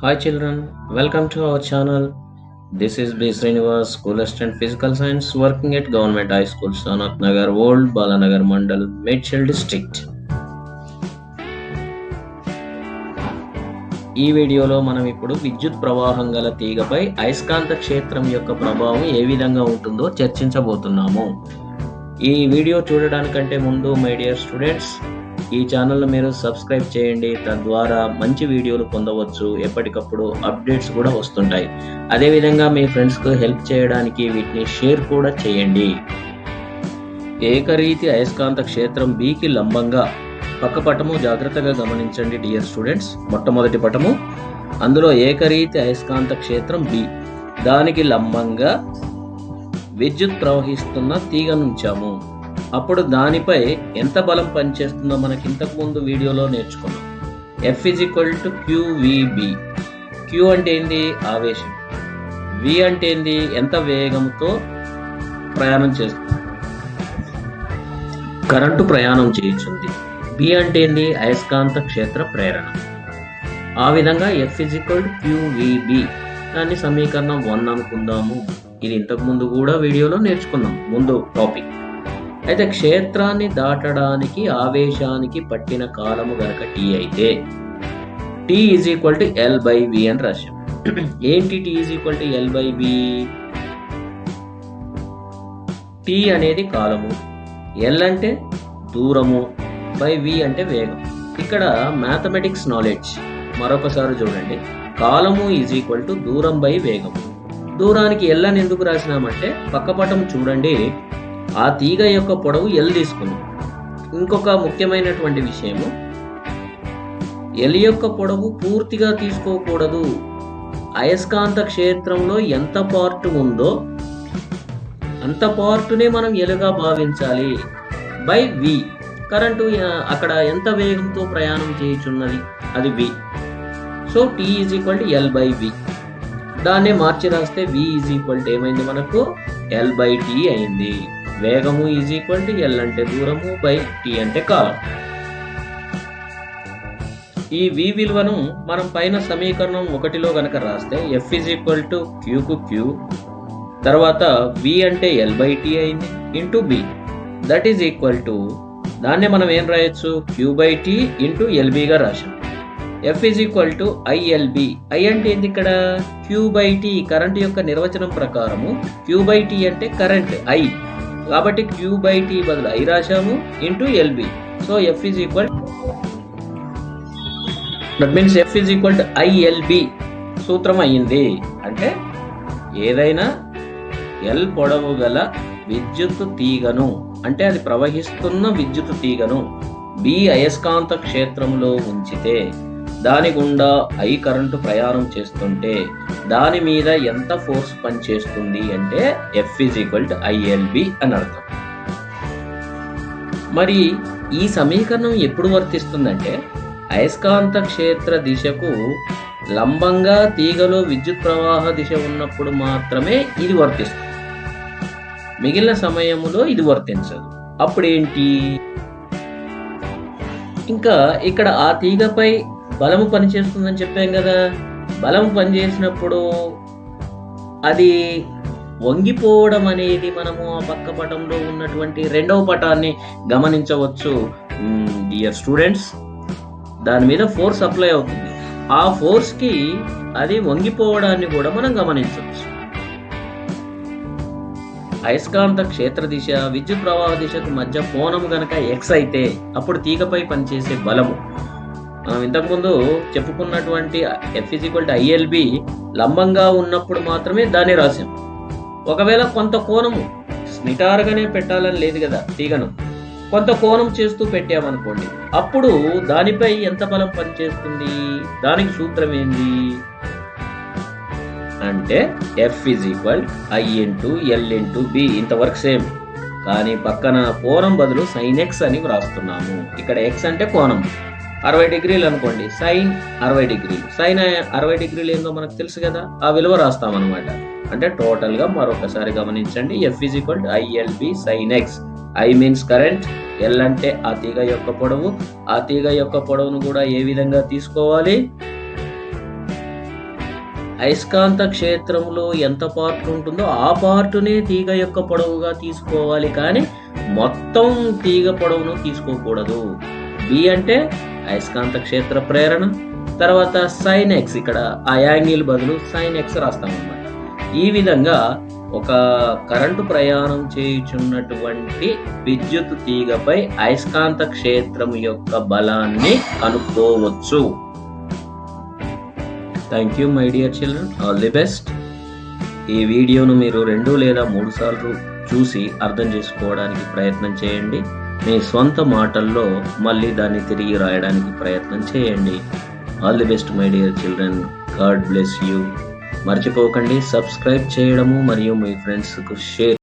Hi children welcome to our channel this is B Srinivas school assistant physical science working at government high school Sanath Nagar old Balanagar mandal Medchal district ఈ వీడియోలో మనం ఇప్పుడు విద్యుత్ ప్రవాహం గల తీగపై అయస్కాంత క్షేత్రం యొక్క ప్రభావం ఏ విధంగా ఉంటుందో చర్చించబోతున్నాము. ఈ వీడియో చూడడానికంటే ముందు మై డియర్ స్టూడెంట్స్ ఈ ఛానల్ను మీరు సబ్స్క్రైబ్ చేయండి. తద్వారా మంచి వీడియోలు పొందవచ్చు. ఎప్పటికప్పుడు అప్డేట్స్ కూడా వస్తుంటాయి. అదేవిధంగా మీ ఫ్రెండ్స్కు హెల్ప్ చేయడానికి వీటిని షేర్ కూడా చేయండి. ఏకరీతి అయస్కాంత క్షేత్రం బికి లంబంగా. పక్క పటము జాగ్రత్తగా గమనించండి డియర్ స్టూడెంట్స్. మొట్టమొదటి పటము. అందులో ఏకరీతి అయస్కాంత క్షేత్రం బి. దానికి లంబంగా విద్యుత్ ప్రవహిస్తున్న తీగనుంచాము అప్పుడు దానిపై ఎంత బలం పనిచేస్తుందో మనకి ఇంతకు ముందు వీడియోలో నేర్చుకున్నాం. F is equal to QVB Q అంటే ఏంది? ఆవేశం. వి అంటే ఏంది? ఎంత వేగంతో ప్రయాణం చేస్తుంది కరెంటు ప్రయాణం చేయించుంది. బి అంటే ఏంది? అయస్కాంత క్షేత్ర ప్రేరణ. ఆ విధంగా F is equal to QVB దాన్ని సమీకరణం వన్ అనుకుందాము. ఇది ఇంతకు ముందు కూడా వీడియోలో నేర్చుకున్నాం. ముందు టాపిక్. అయితే క్షేత్రాన్ని దాటడానికి ఆవేశానికి పట్టిన కాలము గనక టీ అయితే T is equal to L by V అని రాశాం. ఏంటి T is equal to L by B T అనేది కాలము. ఎల్ అంటే దూరము. బై వి అంటే వేగం. ఇక్కడ మ్యాథమెటిక్స్ నాలెడ్జ్ మరొకసారి చూడండి. కాలము ఈజ్ ఈక్వల్ టు దూరం బై వేగము. దూరానికి ఎల్ అని ఎందుకు రాసినామంటే పక్కపటం చూడండి. ఆ తీగ యొక్క పొడవు ఎల్ తీసుకుందాం. ఇంకొక ముఖ్యమైనటువంటి విషయము ఎల్ యొక్క పొడవు పూర్తిగా తీసుకోకూడదు. అయస్కాంత క్షేత్రంలో ఎంత పార్ట్ ఉందో అంత పార్టునే మనం ఎలుగా భావించాలి. బై వి కరెంటు అక్కడ ఎంత వేగంతో ప్రయాణం చేయుచున్నది? అది V so T is equal to L by V దాన్నే మార్చి రాస్తే వి ఈజ్ ఈక్వల్ టు ఏమైంది మనకు? ఎల్ బై టీ అయింది. వేగము ఈజ్ ఈక్వల్ టు ఎల్ అంటే దూరము బై టీ అంటే కాలం. ఈ వి విలువను మనం పైన సమీకరణం ఒకటిలో గనక రాస్తే ఎఫ్ ఈజ్ ఈక్వల్ టు క్యూకు క్యూ తర్వాత వి అంటే ఎల్ బై టీ అయింది into B that is equal to దాన్నే మనం ఏం రాయొచ్చు? క్యూ బై టీ ఇంటూ ఎల్బిగా రాసాం F is equal to ILB I అంటే ఏంది ఇక్కడ? క్యూ బై టీ కరెంట్ యొక్క నిర్వచనం ప్రకారము క్యూ బై టీ అంటే కరెంట్ ఐ కాబట్టి క్యూ బై టీ బదులు ఐ రాశాము into LB so F is equal that means F is equal to ILB సూత్రం అయ్యింది. అంటే ఏదైనా ఎల్ పొడవు గల విద్యుత్ తీగను అంటే అది ప్రవహిస్తున్న విద్యుత్ తీగను బి అయస్కాంత క్షేత్రంలో ఉంచితే దాని గుండా ఐ కరెంటు ప్రయాణం చేస్తుంటే దాని మీద ఎంత ఫోర్స్ పనిచేస్తుంది అంటే F is equal to ILB అని అర్థం. మరి ఈ సమీకరణం ఎప్పుడు వర్తిస్తుందంటే అయస్కాంత క్షేత్ర దిశకు లంబంగా తీగలో విద్యుత్ ప్రవాహ దిశ ఉన్నప్పుడు మాత్రమే ఇది వర్తిస్తుంది. మిగిలిన సమయంలో ఇది వర్తించదు. అప్పుడేంటి? ఇంకా ఇక్కడ ఆ తీగపై బలము పనిచేస్తుందని చెప్పాం కదా. బలం పనిచేసినప్పుడు అది వంగిపోవడం అనేది మనము ఆ పక్క పటంలో ఉన్నటువంటి రెండవ పటాన్ని గమనించవచ్చు. డియర్ స్టూడెంట్స్ దాని మీద ఫోర్స్ అప్లై అవుతుంది. ఆ ఫోర్స్కి అది వంగిపోవడాన్ని కూడా మనం గమనించవచ్చు. అయస్కాంత క్షేత్ర దిశ విద్యుత్ ప్రవాహ దిశకు మధ్య కోణం గనక ఎక్స్ అయితే అప్పుడు తీగపై పనిచేసే బలము. మనం ఇంతకుముందు చెప్పుకున్నటువంటి ఎఫ్ ఈక్వల్ టు ఐఎల్బి లంబంగా ఉన్నప్పుడు మాత్రమే దాన్ని రాసాం ఒకవేళ కొంత కోణము నిటారుగానే పెట్టాలని లేదు కదా తీగను. కొంత కోణం చేస్తూ పెట్టామనుకోండి అప్పుడు దానిపై ఎంత బలం పనిచేస్తుంది? దానికి సూత్రం ఏంది? అంటే F is equal I into L into B ఇంతవరకు సేమ్ కానీ పక్కన కోణం బదులు సైన్ ఎక్స్ అని వ్రాస్తున్నాము. ఇక్కడ ఎక్స్ అంటే కోణం. అరవై డిగ్రీలు అనుకోండి. సైన్ అరవై డిగ్రీలు. సైన్ అరవై డిగ్రీలు ఏందో మనకు తెలుసు కదా? ఆ విలువ రాస్తాం అనమాట అంటే టోటల్గా మరొకసారి గమనించండి. F is equal to ILB sine X I means current L అంటే ఆ తీగ యొక్క పొడవు. ఆ తీగ యొక్క పొడవును కూడా ఏ విధంగా తీసుకోవాలి? అయస్కాంత క్షేత్రంలో ఎంత పార్ట్ ఉంటుందో ఆ పార్టునే తీగ యొక్క పొడవుగా తీసుకోవాలి. కానీ మొత్తం తీగ పొడవును తీసుకోకూడదు. బి అంటే అయస్కాంత క్షేత్ర ప్రేరణ తర్వాత సైన్ ఎక్స్ ఇక్కడ ఆ యాంగిల్ బదులు సైన్ ఎక్స్ రాస్తామన్నమాట ఈ విధంగా ఒక కరెంటు ప్రయాణం చేయుచున్నటువంటి విద్యుత్ తీగపై అయస్కాంత క్షేత్రం యొక్క బలాన్ని కనుక్కోవచ్చు. Thank you my dear children all the best ఈ వీడియోను మీరు రెండు లేదా మూడు సార్లు చూసి అర్థం చేసుకోవడానికి ప్రయత్నం చేయండి. మీ స్వంత మాటల్లో మళ్ళీ దాన్ని తిరిగి రాయడానికి ప్రయత్నం చేయండి. All the best my dear children God bless you మర్చిపోకండి. సబ్స్క్రైబ్ చేయడము మరియు మీ ఫ్రెండ్స్కు షేర్